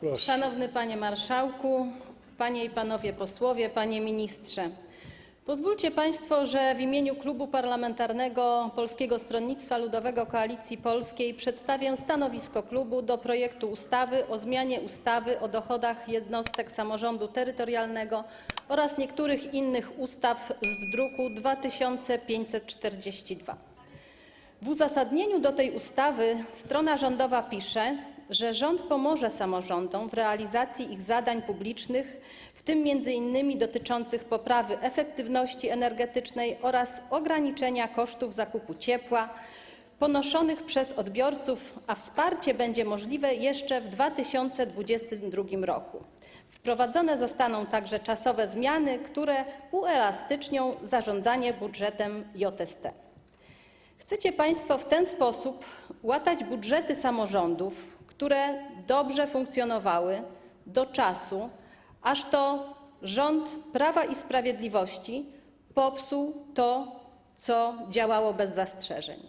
Proszę. Szanowny Panie Marszałku, Panie i Panowie Posłowie, Panie Ministrze. Pozwólcie Państwo, że w imieniu Klubu Parlamentarnego Polskiego Stronnictwa Ludowego Koalicji Polskiej przedstawię stanowisko klubu do projektu ustawy o zmianie ustawy o dochodach jednostek samorządu terytorialnego oraz niektórych innych ustaw z druku 2542. W uzasadnieniu do tej ustawy strona rządowa pisze, że rząd pomoże samorządom w realizacji ich zadań publicznych, w tym m.in. dotyczących poprawy efektywności energetycznej oraz ograniczenia kosztów zakupu ciepła ponoszonych przez odbiorców, a wsparcie będzie możliwe jeszcze w 2022 roku. Wprowadzone zostaną także czasowe zmiany, które uelastycznią zarządzanie budżetem JST. Chcecie Państwo w ten sposób łatać budżety samorządów, które dobrze funkcjonowały do czasu, aż to rząd Prawa i Sprawiedliwości popsuł to, co działało bez zastrzeżeń.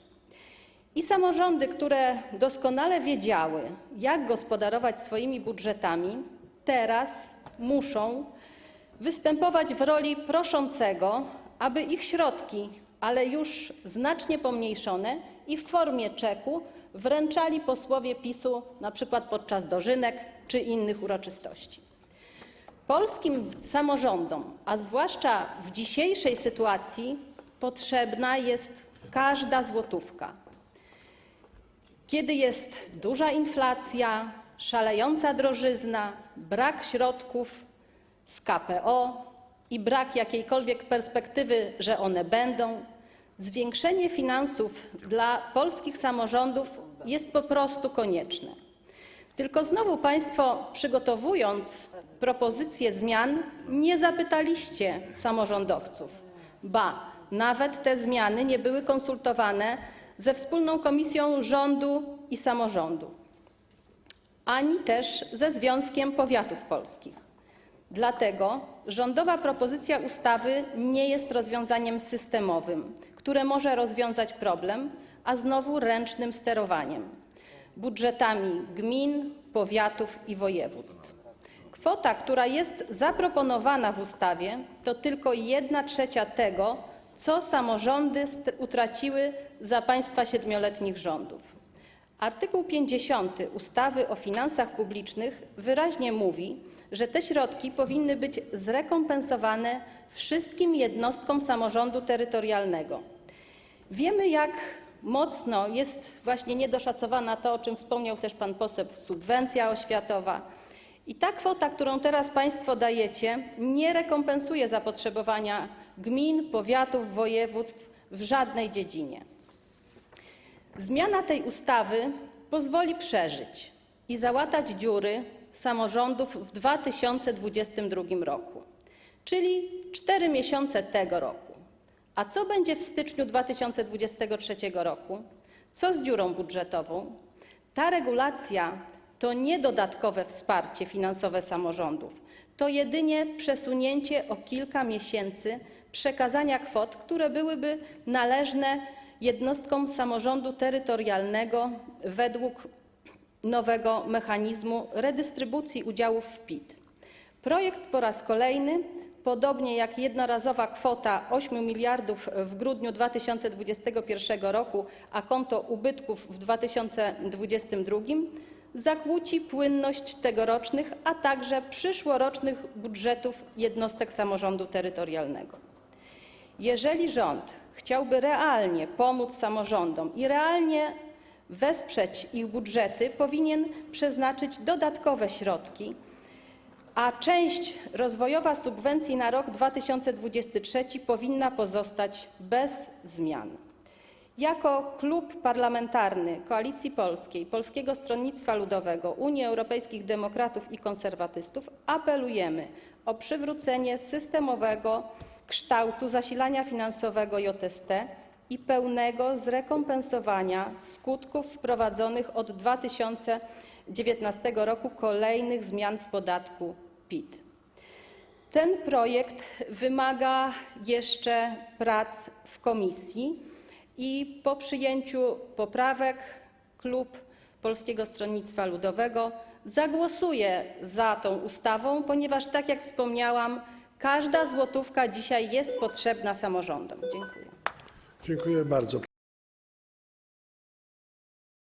I samorządy, które doskonale wiedziały, jak gospodarować swoimi budżetami, teraz muszą występować w roli proszącego, aby ich środki, ale już znacznie pomniejszone i w formie czeku, wręczali posłowie PiSu na przykład podczas dożynek czy innych uroczystości. Polskim samorządom, a zwłaszcza w dzisiejszej sytuacji, potrzebna jest każda złotówka. Kiedy jest duża inflacja, szalejąca drożyzna, brak środków z KPO i brak jakiejkolwiek perspektywy, że one będą, zwiększenie finansów dla polskich samorządów jest po prostu konieczne. Tylko znowu Państwo, przygotowując propozycje zmian, nie zapytaliście samorządowców, ba, nawet te zmiany nie były konsultowane ze wspólną komisją rządu i samorządu, ani też ze Związkiem Powiatów Polskich. Dlatego rządowa propozycja ustawy nie jest rozwiązaniem systemowym, które może rozwiązać problem, a znowu ręcznym sterowaniem budżetami gmin, powiatów i województw. Kwota, która jest zaproponowana w ustawie, to tylko 1 trzecia tego, co samorządy utraciły za państwa siedmioletnich rządów. Artykuł 50 ustawy o finansach publicznych wyraźnie mówi, że te środki powinny być zrekompensowane wszystkim jednostkom samorządu terytorialnego. Wiemy, jak mocno jest właśnie niedoszacowana to, o czym wspomniał też pan poseł, subwencja oświatowa. I ta kwota, którą teraz Państwo dajecie, nie rekompensuje zapotrzebowania gmin, powiatów, województw w żadnej dziedzinie. Zmiana tej ustawy pozwoli przeżyć i załatać dziury samorządów w 2022 roku, czyli 4 miesiące tego roku. A co będzie w styczniu 2023 roku? Co z dziurą budżetową? Ta regulacja to nie dodatkowe wsparcie finansowe samorządów, to jedynie przesunięcie o kilka miesięcy przekazania kwot, które byłyby należne jednostkom samorządu terytorialnego według nowego mechanizmu redystrybucji udziałów w PIT. Projekt po raz kolejny, podobnie jak jednorazowa kwota 8 miliardów w grudniu 2021 roku, a konto ubytków w 2022, zakłóci płynność tegorocznych, a także przyszłorocznych budżetów jednostek samorządu terytorialnego. Jeżeli rząd chciałby realnie pomóc samorządom i realnie wesprzeć ich budżety, powinien przeznaczyć dodatkowe środki, a część rozwojowa subwencji na rok 2023 powinna pozostać bez zmian. Jako Klub Parlamentarny Koalicji Polskiej, Polskiego Stronnictwa Ludowego, Unii Europejskich Demokratów i Konserwatystów apelujemy o przywrócenie systemowego kształtu zasilania finansowego JST i pełnego zrekompensowania skutków wprowadzonych od 2019 roku kolejnych zmian w podatku PIT. Ten projekt wymaga jeszcze prac w komisji i po przyjęciu poprawek klub Polskiego Stronnictwa Ludowego zagłosuje za tą ustawą, ponieważ, tak jak wspomniałam, każda złotówka dzisiaj jest potrzebna samorządom. Dziękuję. Dziękuję bardzo.